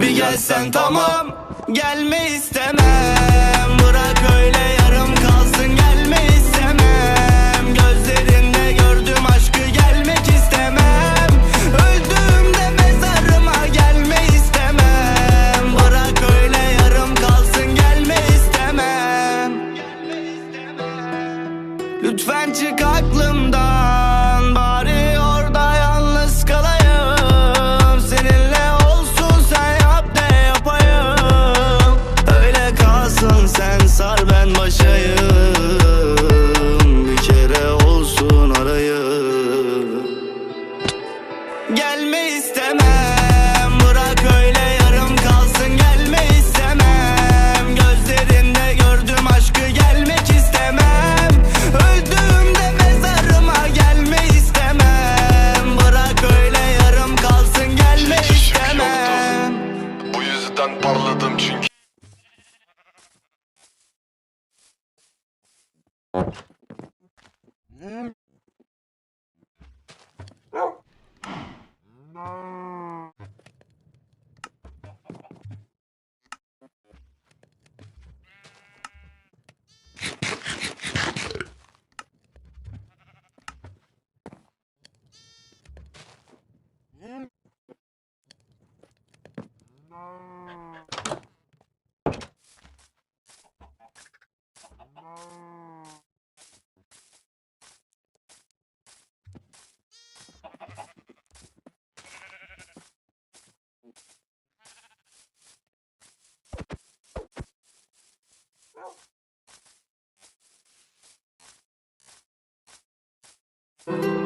Bir gelsen tamam Gelme istemem. Bırak öyle yarım Thank you.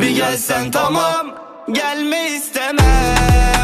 Bir gelsen tamam Gelme istemem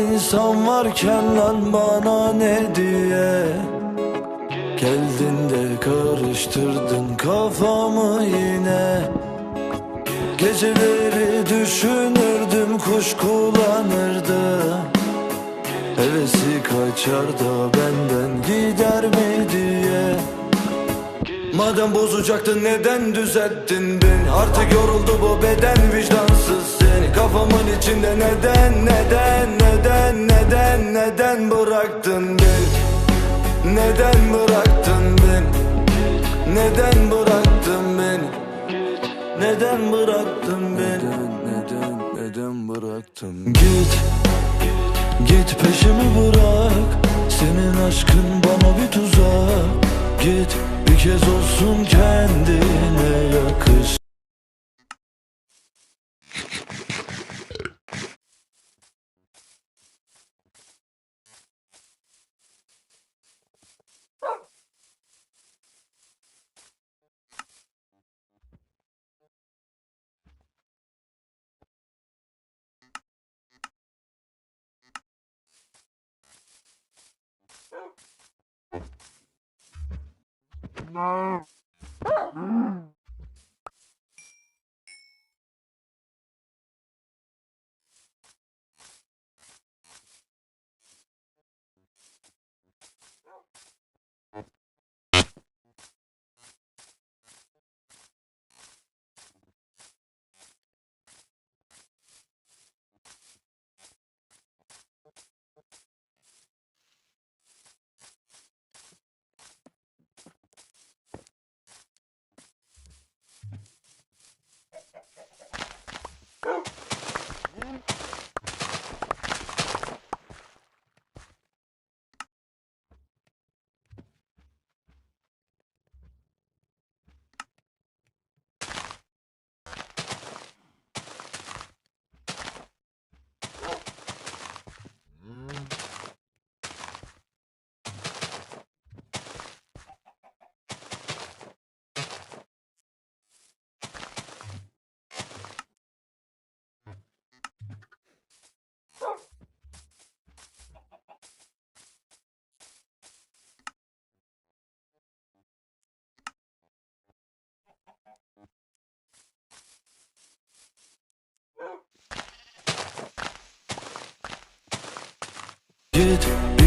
insan varken lan bana ne diye? Geldin de karıştırdın kafamı yine. Geceleri düşünürdüm kuş kullanırdı Hevesi kaçar da benden gider mi diye? Madem bozacaktın neden düzelttin beni? Artık yoruldu bu beden vicdansız Kafamın içinde neden neden neden neden neden bıraktın beni? Neden bıraktın beni? Neden bıraktın beni? Neden bıraktın beni? Neden, neden bıraktın? Git, git peşimi bırak. Senin aşkın bana bir tuzak. Git bir kez olsun kendine yakış Git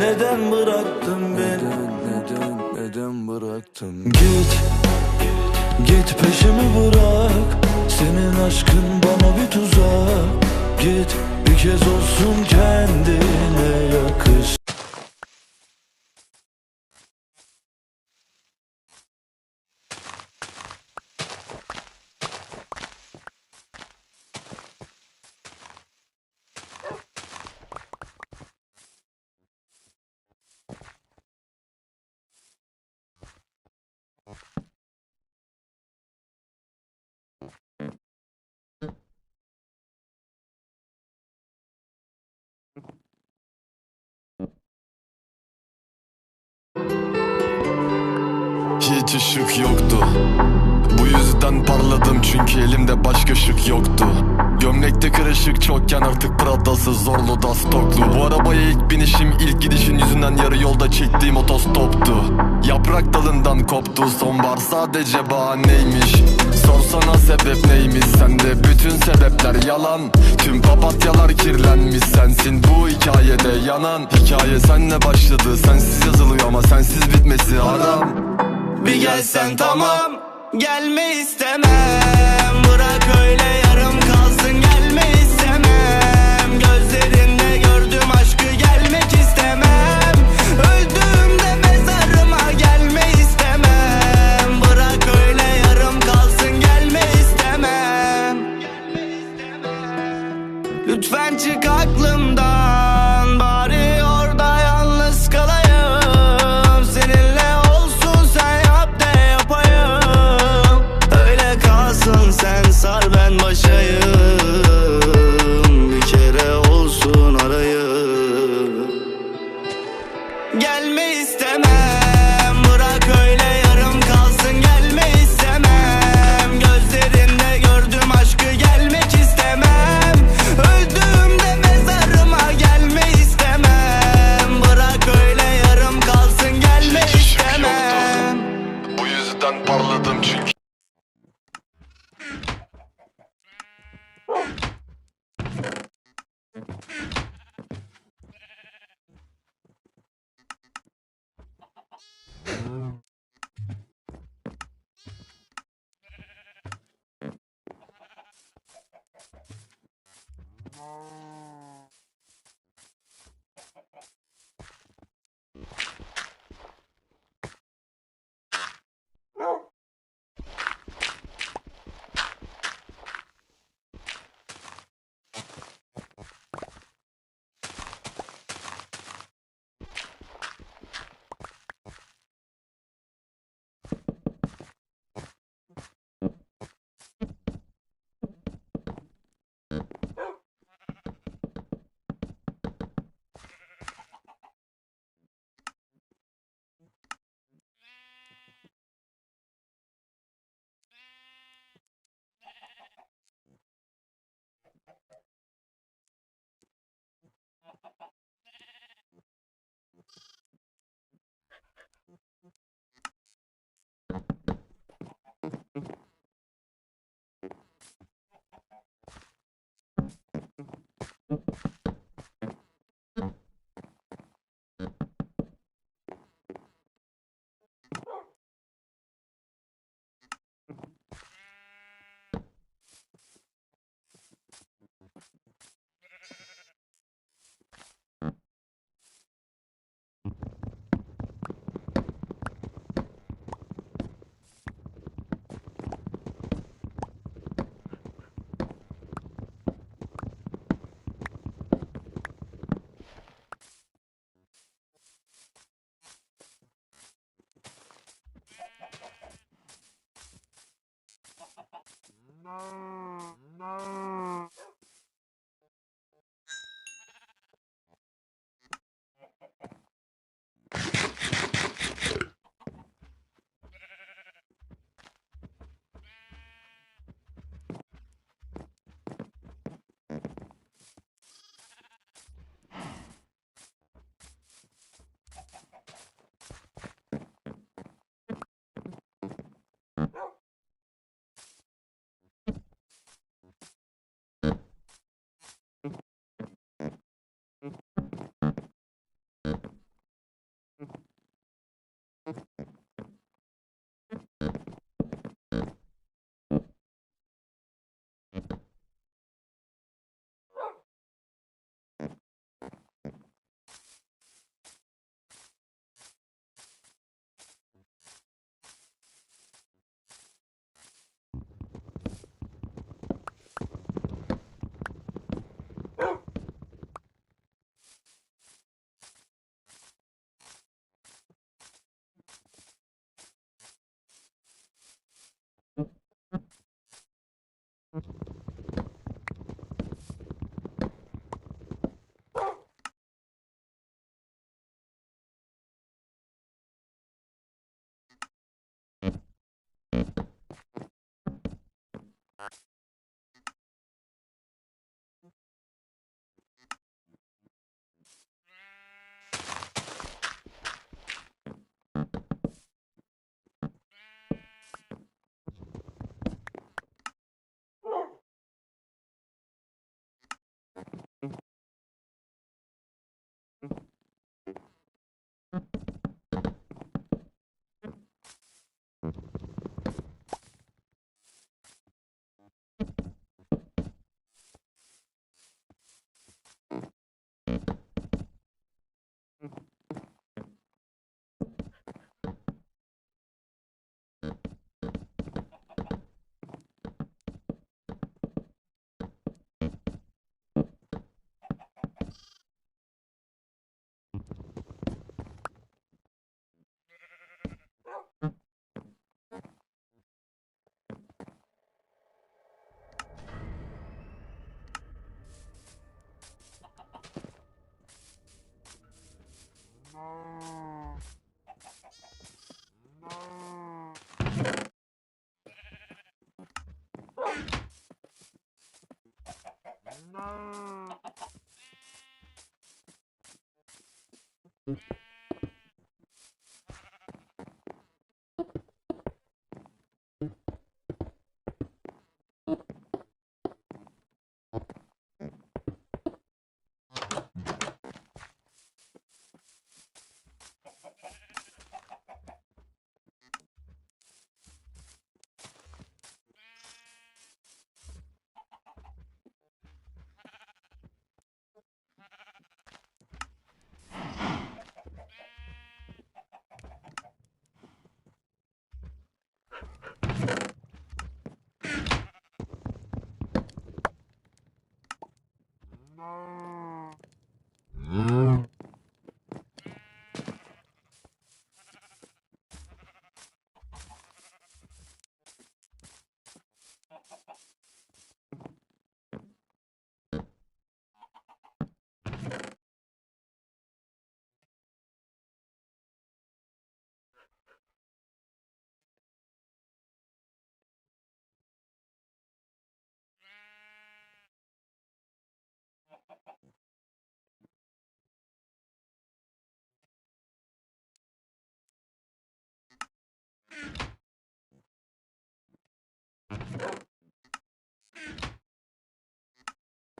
neden bıraktın beni? Neden, neden bıraktın? Git, git peşimi bırak Senin aşkın bana bir tuzak Git bir kez olsun kendine yakış hiç ışık yoktu. Bu yüzden parladım çünkü elimde başka ışık yoktu. Gömlekte kırışık çokken artık Prada'sı zorlu da stoklu. Bu arabaya ilk binişim ilk gidişin yüzünden yarı yolda çektiğim otostoptu. Yaprak dalından koptu sonbahar sadece bahaneymiş. Sorsana sebep neymiş sende bütün sebepler yalan. Tüm papatyalar kirlenmiş sensin bu hikayede yanan. Hikaye senle başladı sensiz yazılıyor ama sensiz bitmesi haram Bir gelsen tamam Gelme istemem. Bırak öyle yarım kalsın Gelme istemem. Gözlerinde gördüm aşkı Gelmek istemem. Öldüğümde mezarıma Gelme istemem. Bırak öyle yarım kalsın Gelme istemem. Lütfen çık aklımdan Yüzden parladım çünkü you Mm-hmm. Oh.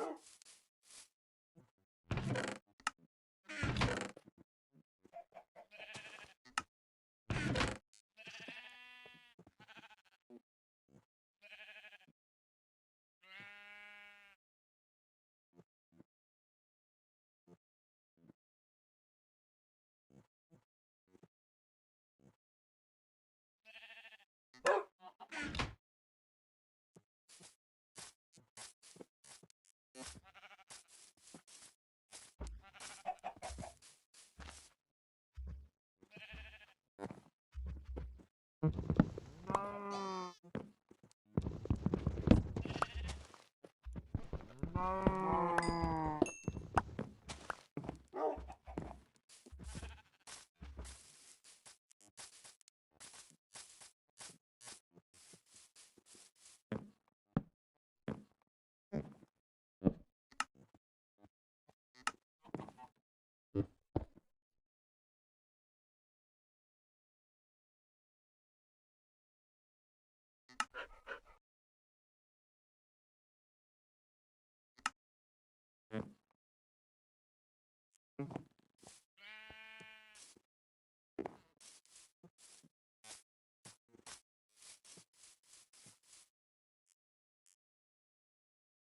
Oh. Mm-hmm.